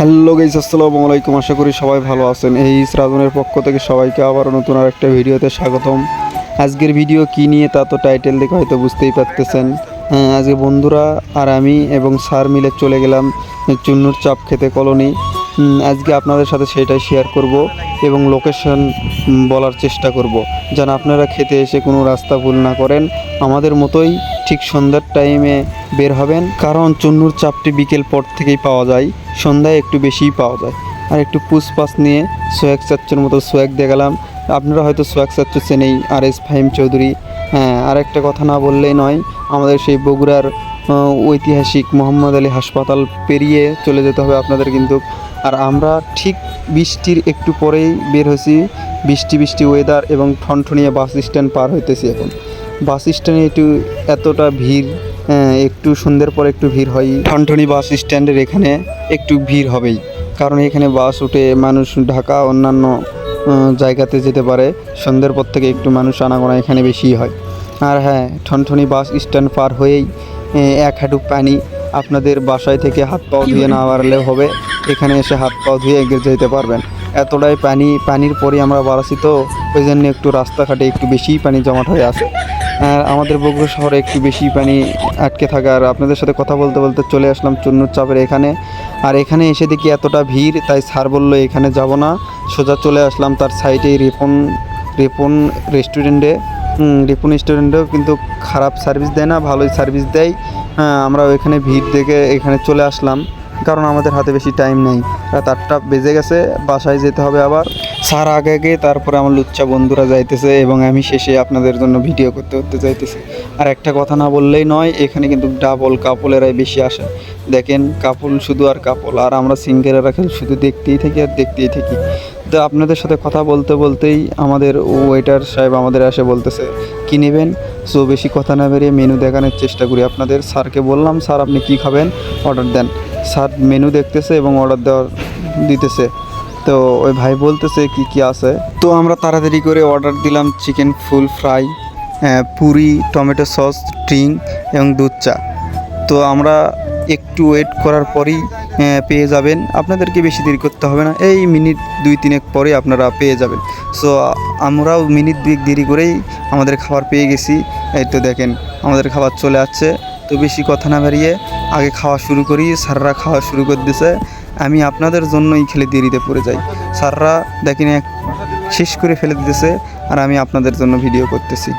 Hello guys আসসালামু আলাইকুম। আশা করি সবাই ভালো আছেন। এই শ্রাবণের পক্ষ থেকে সবাইকে আবার নতুন আর একটা ভিডিওতে স্বাগতম। আজকের ভিডিও কি নিয়ে তা তো টাইটেল দেখে হয়তো বুঝতেই পারতেছেন। হ্যাঁ, আজকে বন্ধুরা আর আমি এবং স্যার মিলে চলে গেলাম চুন্নুর চাপ খেতে কলোনি। আজকে আপনাদের সাথে সেটাই শেয়ার করব এবং লোকেশন বলার চেষ্টা করব। যেন আপনারা খেতে এসে কোনো রাস্তা ভুল না করেন। আমাদের মতোই ঠিক সন্ধ্যার টাইমে বের হবেন। কারণ চুন্নুর চাপটি বিকেল পর থেকেই পাওয়া যায়। সন্ধ্যায় একটু বেশিই পাওয়া যায়। আর একটু পুষপাস নিয়ে সোয়াক চাচ্চুর মতো সোয়াক দেখালাম। আপনারা হয়তো সোয়াক চাচ্চু চেনেই আর এস ফাহিম চৌধুরী। হ্যাঁ আর একটা কথা না বললেই নয়, আমাদের সেই বগুড়ার ঐতিহাসিক মোহাম্মদ আলী হাসপাতাল পেরিয়ে চলে যেতে হবে আপনাদের কিন্তু। আর আমরা ঠিক বৃষ্টির একটু পরেই বের হয়েছি। বৃষ্টি বৃষ্টি ওয়েদার এবং ঠনঠনিয়ে বাস স্ট্যান্ড পার হইতেছি এখন। বাস স্ট্যান্ডে একটু এতটা ভিড় আহ, একটু সন্ধ্যের পর একটু ভিড় হয়। ঠনঠনি বাস স্ট্যান্ডের এখানে একটু ভিড় হবেই কারণ এখানে বাস উঠে মানুষ ঢাকা অন্যান্য জায়গাতে যেতে পারে। সন্ধ্যের পর থেকে একটু মানুষ আনাগোনা এখানে বেশি হয়। আর হ্যাঁ ঠনঠনি বাস স্ট্যান্ড পার হয়েই এক হাঁটু পানি আপনাদের বাসায় থেকে হাত পাও ধুয়ে না পারলে হবে। এখানে এসে হাত পাও ধুয়ে এগিয়ে যেতে পারবেন। এতটাই পানি পানির পরে আমরা বাড়াছি তো ওই জন্য একটু রাস্তাঘাটে একটু বেশিই পানি জমাট হয়ে আর আমাদের বগুড়া শহরে একটু বেশি পানি আটকে থাকে আর আপনাদের সাথে কথা বলতে বলতে চলে আসলাম চুন্নুর চাপের এখানে। আর এখানে এসে দেখি এতটা ভিড়, তাই স্যার বলল এখানে যাব না। সোজা চলে আসলাম তার সাইডে রিপন রিপন রেস্টুরেন্টে রিপন রেস্টুরেন্টেও কিন্তু খারাপ সার্ভিস দেয় না, ভালোই সার্ভিস দেয়। হ্যাঁ আমরা ওইখানে ভিড় দেখে এখানে চলে আসলাম। কারণ আমাদের হাতে বেশি টাইম নেই। রাত আটটা বেজে গেছে, বাসায় যেতে হবে আবার। স্যার আগে আগে, তারপরে আমার লুচ্চা বন্ধুরা যাইতেছে এবং আমি শেষে আপনাদের জন্য ভিডিও করতে করতে যাইতেছি। আর একটা কথা না বললেই নয়, এখানে কিন্তু ডাবল কাপলেরাই বেশি আসে। দেখেন কাপল শুধু আর কাপল আর আমরা সিঙ্গেলেরা খেলে শুধু দেখতেই থাকি আর দেখতেই থাকি। তো আপনাদের সাথে কথা বলতে বলতেই আমাদের ওয়েটার সাহেব আমাদের এসে বলতেছে, কি নেবেন? সো বেশি কথা না বেরিয়ে মেনু দেখানোর চেষ্টা করি আপনাদের। স্যারকে বললাম, স্যার, আপনি কি খাবেন? অর্ডার দেন। স্যার মেনু দেখতেছে এবং অর্ডার দেওয়ার দিতেছে। তো ওই ভাই বলতেছে কি কি আছে? তো আমরা তাড়াতাড়ি করে অর্ডার দিলাম chicken full fry puri tomato sauce drink এবং দুধ চা। তো আমরা একটু ওয়েট করার পরেই পেয়ে যাবেন। আপনাদেরকে বেশি দেরি করতে হবে না। এই মিনিট দুই তিনেক পরে আপনারা পেয়ে যাবেন। সো আমরাও মিনিট দুই দেরি করেই আমাদের খাবার পেয়ে গেছি। এই তো দেখেন, আমাদের খাবার চলে আসছে। তো বেশি কথা না বেরিয়ে আগে খাওয়া শুরু করি, স্যাররা খাওয়া শুরু করে দিছে। আমি আপনাদের জন্যই খেলে দেরিতে পড়ে যাই। স্যাররা দেখি এক শেষ করে ফেলে দিতেছে, আর আমি আপনাদের জন্য ভিডিও করতেছি।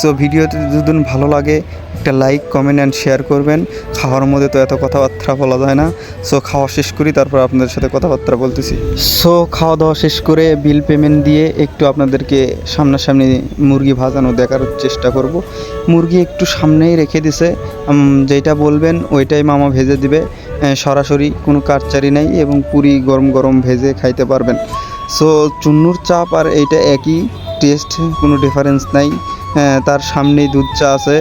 সো ভিডিওতে যদি ভালো লাগে একটা লাইক কমেন্ট অ্যান্ড শেয়ার করবেন। খাওয়ার মধ্যে তো এত কথাবার্তা বলা যায় না। সো খাওয়া শেষ করি, তারপর আপনাদের সাথে কথাবার্তা বলতেছি। সো খাওয়া দাওয়া শেষ করে বিল পেমেন্ট দিয়ে একটু আপনাদেরকে সামনাসামনি মুরগি ভাজানো দেখার চেষ্টা করব। মুরগি একটু সামনেই রেখে দিছে। যেটা বলবেন, ওইটাই মামা ভেজে দিবে। সরাসরি কোনো কারচারি নাই এবং পুরি গরম গরম ভেজে খাইতে পারবেন। সো চুন্নুর চাপ আর এইটা একই। টেস্ট কোনো ডিফারেন্স নাই। তার সামনেই দুধ চা আছে।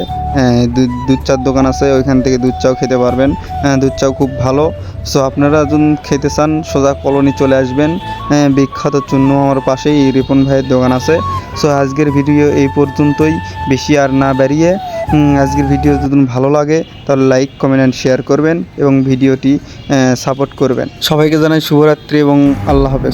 দুধ দুধ চার দোকান আছে ওইখান থেকে দুধ চাও খেতে পারবেন। হ্যাঁ, দুধ চাও খুব ভালো। সো আপনারা যদি খেতে চান সোজা কলোনি চলে আসবেন। হ্যাঁ, বিখ্যাত চুন্নু আমার পাশেই রিপন ভাইয়ের দোকান আছে। সো আজকের ভিডিও এই পর্যন্তই। বেশি আর না বেরিয়ে আজকের ভিডিও যদি ভালো লাগে তাহলে লাইক কমেন্ট অ্যান্ড শেয়ার করবেন এবং ভিডিওটি সাপোর্ট করবেন। সবাইকে জানাই শুভরাত্রি এবং আল্লাহ হাফেজ।